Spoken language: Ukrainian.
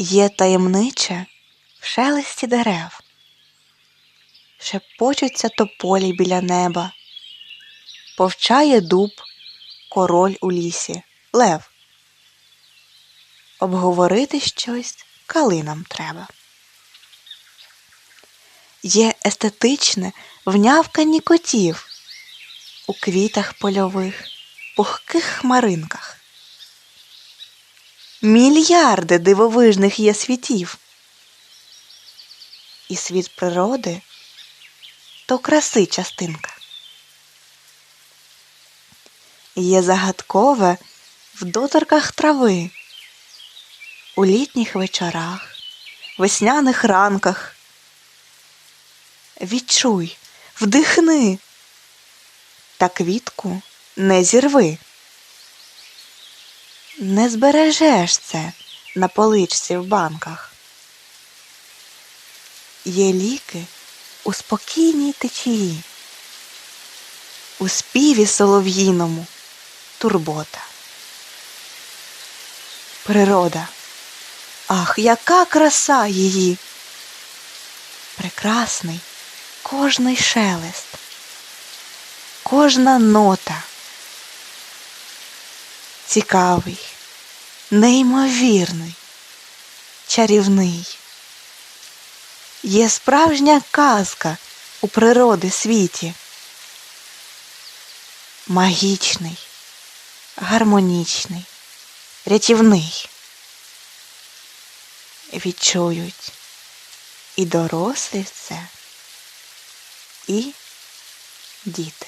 Є таємниче в шелесті дерев, шепочуться тополі біля неба, повчає дуб, король у лісі, лев. Обговорити щось калинам треба. Є естетичне внявкані котів у квітах польових, пухких хмаринках. Мільярди дивовижних є світів. І світ природи то краси частинка. Є загадкове в доторках трави, у літніх вечорах, весняних ранках. Відчуй, вдихни, та квітку не зірви. Не збережеш це на поличці в банках. Є ліки у спокійній течії, у співі солов'їному турбота. Природа, ах, яка краса її! Прекрасний кожний шелест, кожна нота. Цікавий, неймовірний, чарівний. Є справжня казка у природи світі. Магічний, гармонічний, рятівний. Відчують і дорослі це, і діти.